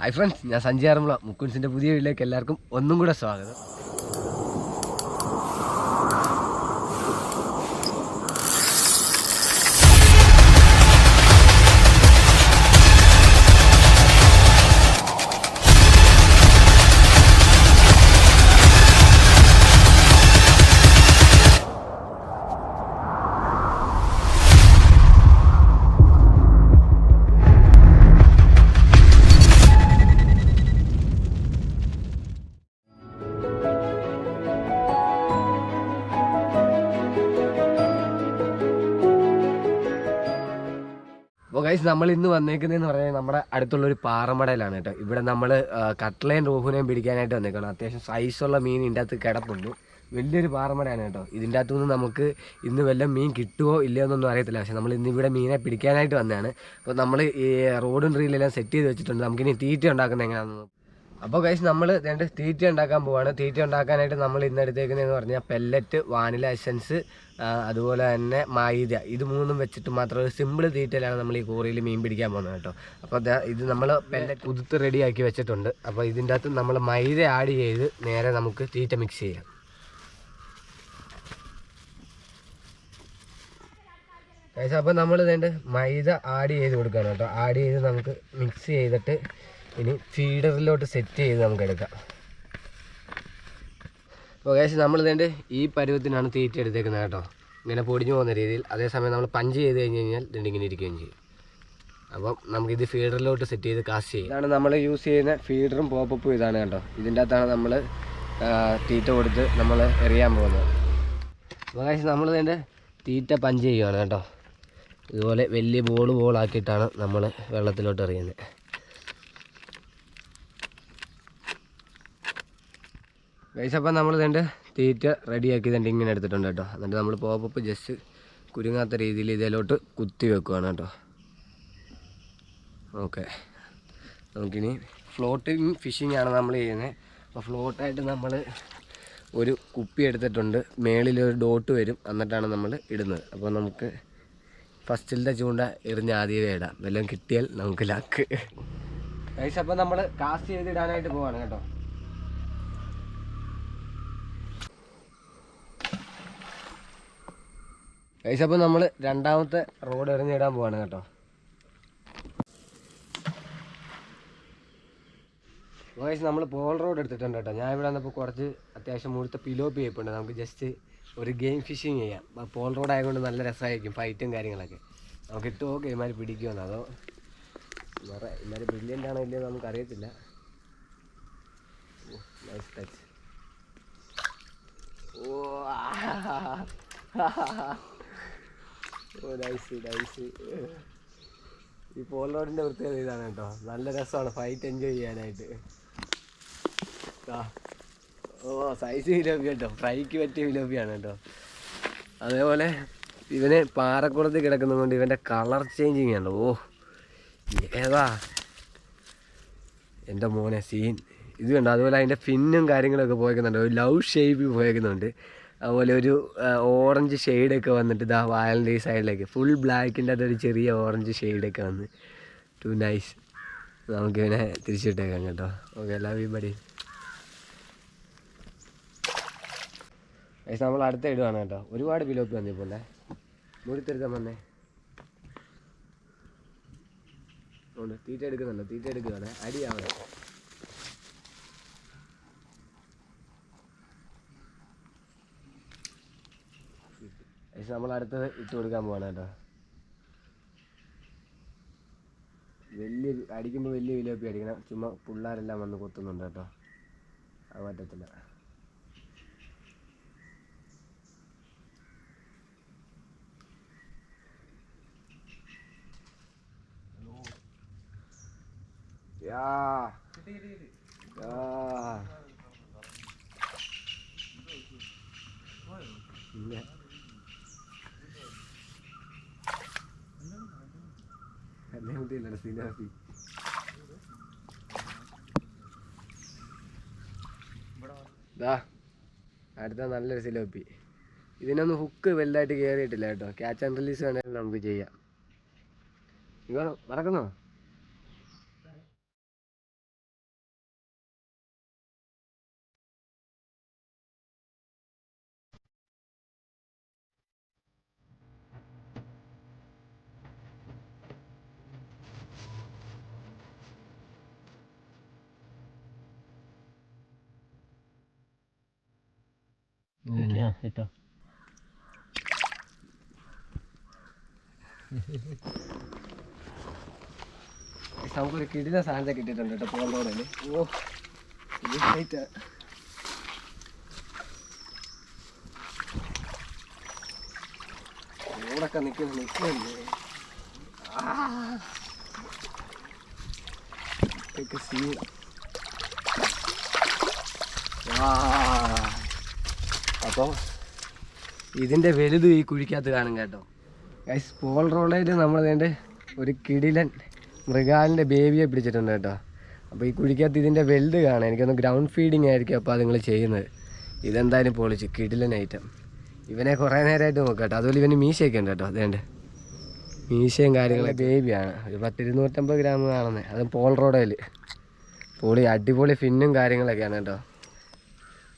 Hi friends ഞാൻ സഞ്ജയ് ആറന്മുള മുക്കുൻസിന്റെ പുതിയ വീട്ടിലേക്ക് എല്ലാവർക്കും ഒന്നും കൂടെ സ്വാഗതം. അപ്പോൾ ഗൈസ് നമ്മൾ ഇന്ന് വന്നേക്കുന്നതെന്ന് പറഞ്ഞാൽ നമ്മുടെ അടുത്തുള്ള ഒരു പാറമടയിലാണ് കേട്ടോ. ഇവിടെ നമ്മൾ കട്ട്ലയും റോഹുനെയും പിടിക്കാനായിട്ട് വന്നേക്കണം. അത്യാവശ്യം സൈസുള്ള മീൻ ഇതിന്റെ അകത്ത് കിടപ്പുണ്ട്. വലിയൊരു പാറമടയാണ് കേട്ടോ. ഇതിന്റെ അകത്തുനിന്ന് നമുക്ക് ഇന്ന് വല്ല മീൻ കിട്ടുമോ ഇല്ലയോ എന്നൊന്നും അറിയത്തില്ല. പക്ഷേ നമ്മൾ ഇന്ന് ഇവിടെ മീനെ പിടിക്കാനായിട്ട് വന്നതാണ്. അപ്പോൾ നമ്മൾ ഈ റോഡും റീലെല്ലാം സെറ്റ് ചെയ്ത് വെച്ചിട്ടുണ്ട്. നമുക്കിനി തീറ്റ ഉണ്ടാക്കുന്നത് എങ്ങനെയാണെന്ന് അപ്പോൾ ഗൈസ് നമ്മൾ രണ്ട് തീറ്റ ഉണ്ടാക്കാൻ പോവാണ്. തീറ്റ ഉണ്ടാക്കാനായിട്ട് നമ്മൾ ഇന്ന് എടുത്തേക്കുന്നതെന്ന് പറഞ്ഞാൽ പെല്ലറ്റ് വാനില എസൻസ് അതുപോലെ തന്നെ മൈദ. ഇത് മൂന്നും വെച്ചിട്ട് മാത്രം ഒരു സിമ്പിൾ തീറ്റയിലാണ് നമ്മൾ ഈ കോറിയിൽ മീൻ പിടിക്കാൻ പോകുന്നത് കേട്ടോ. അപ്പോൾ ഇത് നമ്മൾ പെല്ലറ്റ് കുതിർത്ത് റെഡിയാക്കി വെച്ചിട്ടുണ്ട്. അപ്പോൾ ഇതിന്റെ അകത്ത് നമ്മൾ മൈദ ആഡ് ചെയ്ത് നേരെ നമുക്ക് തീറ്റ മിക്സ് ചെയ്യാം. ഗൈസ് അപ്പോൾ നമ്മൾ ഇതിന്റെ മൈദ ആഡ് ചെയ്ത് കൊടുക്കണം കേട്ടോ. ആഡ് ചെയ്ത് നമുക്ക് മിക്സ് ചെയ്തിട്ട് ഇനി ഫീഡറിലോട്ട് സെറ്റ് ചെയ്ത് നമുക്ക് എടുക്കാം. അപ്പോൾ നമ്മൾ ഇതേണ്ട ഈ പരുവത്തിനാണ് തീറ്റ എടുത്തേക്കുന്നത് കേട്ടോ. ഇങ്ങനെ പൊടിഞ്ഞു പോകുന്ന രീതിയിൽ. അതേസമയം നമ്മൾ പഞ്ച് ചെയ്ത് കഴിഞ്ഞ് കഴിഞ്ഞാൽ ഇങ്ങനെ ഇരിക്കുകയും ചെയ്യും. അപ്പം നമുക്കിത് ഫീഡറിലോട്ട് സെറ്റ് ചെയ്ത് കാസ്റ്റ് ചെയ്യും. ഇതാണ് നമ്മൾ യൂസ് ചെയ്യുന്ന ഫീഡറും പോപ്പപ്പും ഇതാണ് കേട്ടോ. ഇതിന്റെ അകത്താണ് നമ്മൾ തീറ്റ കൊടുത്ത് നമ്മൾ എറിയാൻ പോകുന്നത്. അപ്പോൾ ഗൈസ് നമ്മൾ ഇതിന്റെ തീറ്റ പഞ്ച് ചെയ്യുകയാണ് കേട്ടോ. ഇതുപോലെ വലിയ ബോൾ ബോളാക്കിയിട്ടാണ് നമ്മൾ വെള്ളത്തിലോട്ട് എറിയുന്നത്. ഗൈസ് അപ്പം നമ്മൾ ഇതിന്റെ തീറ്റ റെഡിയാക്കി ഇങ്ങനെ എടുത്തിട്ടുണ്ട് കേട്ടോ. എന്നിട്ട് നമ്മൾ പോപ്പ് ജസ്റ്റ് കുരുങ്ങാത്ത രീതിയിൽ ഇതിലോട്ട് കുത്തി വെക്കുവാണ് കേട്ടോ. ഓക്കെ നമുക്കിനി ഫ്ലോട്ടിങ് ഫിഷിംഗ് ആണ് നമ്മൾ ചെയ്യുന്നത്. അപ്പോൾ ഫ്ലോട്ടായിട്ട് നമ്മൾ ഒരു കുപ്പി എടുത്തിട്ടുണ്ട്. മേളിൽ ഒരു ഡോട്ട് വരും. എന്നിട്ടാണ് നമ്മൾ ഇടുന്നത്. അപ്പോൾ നമുക്ക് ഫസ്റ്റിലത്തെ ചൂണ്ട എറിഞ്ഞ് ആദ്യമേ ഇടാം. വല്ലതും കിട്ടിയാൽ നമുക്ക് ലാക്ക് ഗൈസ് അപ്പോൾ നമ്മൾ കാസ്റ്റ് ചെയ്ത് ഇടാനായിട്ട് പോവാണ് കേട്ടോ. ഗൈസ് അപ്പോൾ നമ്മൾ രണ്ടാമത്തെ റോഡ് എറിഞ്ഞിടാൻ പോവാണ് കേട്ടോ. ഗൈസ് നമ്മൾ പോൾ റോഡ് എടുത്തിട്ടുണ്ട് കേട്ടോ. ഞാൻ ഇവിടെ വന്നപ്പോൾ കുറച്ച് അത്യാവശ്യം മുഴുത്ത പിലോപ്പി ചെയ്യപ്പുണ്ട്. നമുക്ക് ജസ്റ്റ് ഒരു ഗെയിം ഫിഷിങ് ചെയ്യാം. പോൾ റോഡ് ആയതുകൊണ്ട് നല്ല രസമായിരിക്കും ഫൈറ്റും കാര്യങ്ങളൊക്കെ. നമുക്ക് ഇട്ടോ ഇമാര് പിടിക്കുമെന്ന് അതോ വേറെ ഇമാര് ബ്രില്യന്റ് ആണോ ഇല്ലയോ നമുക്ക് അറിയത്തില്ല. നൈസ് ടച്ച് ഓ ഓ ഈ പോൾ റോഡിന്റെ പ്രത്യേകത ഇതാണ് കേട്ടോ. നല്ല രസമാണ് ഫൈറ്റ് എൻജോയ് ചെയ്യാനായിട്ട്. ഓ സൈസ് വിലോപ്പി കേട്ടോ. ഫ്രൈക്ക് പറ്റിയ വിലോപ്പിയാണ് കേട്ടോ. അതേപോലെ ഇവന് പാറക്കുളത്ത് കിടക്കുന്നത് കൊണ്ട് ഇവന്റെ കളർ ചേഞ്ചിങ് ആണ്. ഓ ഏതാ? എന്റെ മോനെ സീൻ ഇത് കണ്ടോ? അതുപോലെ അതിന്റെ ഫിന്നും കാര്യങ്ങളൊക്കെ പോയേക്കുന്നുണ്ട്. Love shape പോയേക്കുന്നുണ്ട്. അതുപോലെ ഒരു ഓറഞ്ച് ഷെയ്ഡൊക്കെ വന്നിട്ട് ഇതാ വയലിന്റെ ഈ സൈഡിലേക്ക് ഫുൾ ബ്ലാക്കിന്റെ അതൊരു ചെറിയ ഓറഞ്ച് ഷെയ്ഡൊക്കെ വന്ന്. ടു നൈസ് നമുക്ക് നമുക്കിവനെ തിരിച്ചിട്ടേക്കാം കേട്ടോ. ഓക്കെ ലവ് യു നമ്മൾ അടുത്ത ഇടുവാണ് കേട്ടോ. ഒരുപാട് പിലോപ്പി വന്നിപ്പോലെ മുടിത്തെടുക്കാൻ വന്നേ. തീറ്റ എടുക്കുന്നുണ്ടോ തീറ്റ എടുക്കുകയാണ് അടിയാവണം. ഗൈസ് നമ്മൾ അടുത്തത് ഇട്ട് കൊടുക്കാൻ പോവാണ് കേട്ടോ. വലിയ അടിക്കുമ്പോൾ വലിയ വിലോപ്പി അടിക്കണം ചുമ്മാ പിള്ളേരെല്ലാം വന്ന് കൊത്തുന്നുണ്ട് കേട്ടോ. അത് പറ്റത്തില്ല യാ. യാ. സിനാഫി ദാ അടുത്ത നല്ലൊരു സിലോപ്പി ഇതിനൊന്നും ഹുക്ക് വലുതായിട്ട് കയറിയിട്ടില്ല കേട്ടോ. ക്യാച്ച് ആൻഡ് റിലീസ് വേണമെങ്കിൽ നമുക്ക് ചെയ്യാം. ഇങ്ങോ മറക്കുന്നോ? ഇട്ടോ. നമുക്കൊരു കിടില സാധനത്തെ കിട്ടിയിട്ടുണ്ട് കേട്ടോ പോകുന്നവരല്ലേ ഓ ഇത് ഹൈറ്റ് റോഡൊക്കെ നിൽക്കുന്നു സീ സീൻ അപ്പോൾ ഇതിന്റെ വലുത് ഈ കുഴിക്കകത്ത് കാണും കേട്ടോ. ഗൈസ് പോൾ റോളയിൽ നമ്മൾ ഒരു കിടിലൻ മൃഗാലിന്റെ ബേബിയെ പിടിച്ചിട്ടുണ്ട് കേട്ടോ. അപ്പോൾ ഈ കുഴിക്കകത്ത് ഇതിന്റെ വലുത് കാണാം. എനിക്കൊന്ന് ഗ്രൗണ്ട് ഫീഡിങ് ആയിരിക്കും അപ്പോൾ നിങ്ങൾ ചെയ്യുന്നത്. ഇതെന്തായാലും പൊളിച്ച് കിടിലൻ ഐറ്റം ഇവനെ കുറേ നേരമായിട്ട് നോക്കാം കേട്ടോ. അതുപോലെ ഇവന് മീശയൊക്കെ ഉണ്ട് കേട്ടോ. അതേണ്ട. മീശയും കാര്യങ്ങളും ബേബിയാണ് ഒരു പത്തിരുന്നൂറ്റമ്പത് ഗ്രാം കാണുന്നത് അത് പോൾ റോഡയിൽ പൊളി അടിപൊളി ഫിന്നും കാര്യങ്ങളൊക്കെയാണ് കേട്ടോ.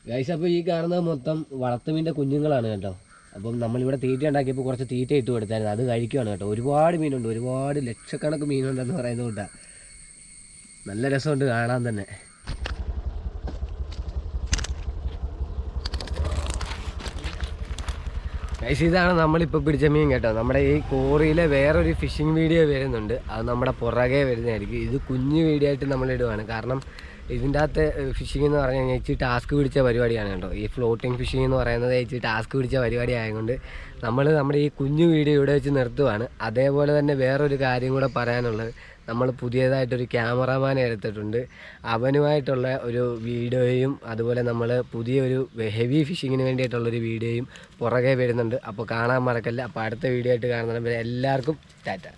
ഗൈസ് അപ്പോൾ ഈ കാണുന്നത് മൊത്തം വളർത്തുമീന്റെ കുഞ്ഞുങ്ങളാണ് കേട്ടോ. അപ്പം നമ്മളിവിടെ തീറ്റ ഉണ്ടാക്കിയപ്പോൾ കുറച്ച് തീറ്റ ഇട്ട് കൊടുത്തായിരുന്നു. അത് കഴിക്കുവാണ് കേട്ടോ. ഒരുപാട് മീനുണ്ട്. ഒരുപാട് ലക്ഷക്കണക്ക് മീനുണ്ടെന്ന് പറയുന്നത് കൊണ്ടാണ് നല്ല രസമുണ്ട് കാണാൻ തന്നെ. ഗൈസ് ഇതാണ് നമ്മളിപ്പോൾ പിടിച്ച മീൻ കേട്ടോ. നമ്മുടെ ഈ കോറിയിലെ വേറൊരു ഫിഷിംഗ് വീഡിയോ വരുന്നുണ്ട്. അത് നമ്മുടെ പുറകെ വരുന്നതായിരിക്കും. ഇത് കുഞ്ഞു വീഡിയോ ആയിട്ട് നമ്മൾ ഇടുവാണ്. കാരണം ഇതിന്റെ അകത്ത് ഫിഷിംഗ് എന്ന് പറഞ്ഞു കഴിഞ്ഞാൽ ഇച്ചിരി ടാസ്ക് പിടിച്ച പരിപാടിയാണ് കേട്ടോ. ഈ ഫ്ലോട്ടിംഗ് ഫിഷിംഗ് എന്ന് പറയുന്നത് ഇച്ചിരി ടാസ്ക് പിടിച്ച പരിപാടി ആയതുകൊണ്ട് നമ്മൾ നമ്മുടെ ഈ കുഞ്ഞു വീഡിയോ ഇവിടെ വെച്ച് നിർത്തുവാണ്. അതേപോലെ തന്നെ വേറൊരു കാര്യം കൂടെ പറയാനുള്ളത്. നമ്മൾ പുതിയതായിട്ടൊരു ക്യാമറാമാനെ എടുത്തിട്ടുണ്ട്. അവനുമായിട്ടുള്ള ഒരു വീഡിയോയും അതുപോലെ നമ്മൾ പുതിയൊരു ഹെവി ഫിഷിങ്ങിന് വേണ്ടിയിട്ടുള്ളൊരു വീഡിയോയും പുറകെ വരുന്നുണ്ട്. അപ്പോൾ കാണാൻ മറക്കല്ല. അപ്പോൾ അടുത്ത വീഡിയോ ആയിട്ട് കാണുന്നവരെ എല്ലാവർക്കും ടാറ്റ.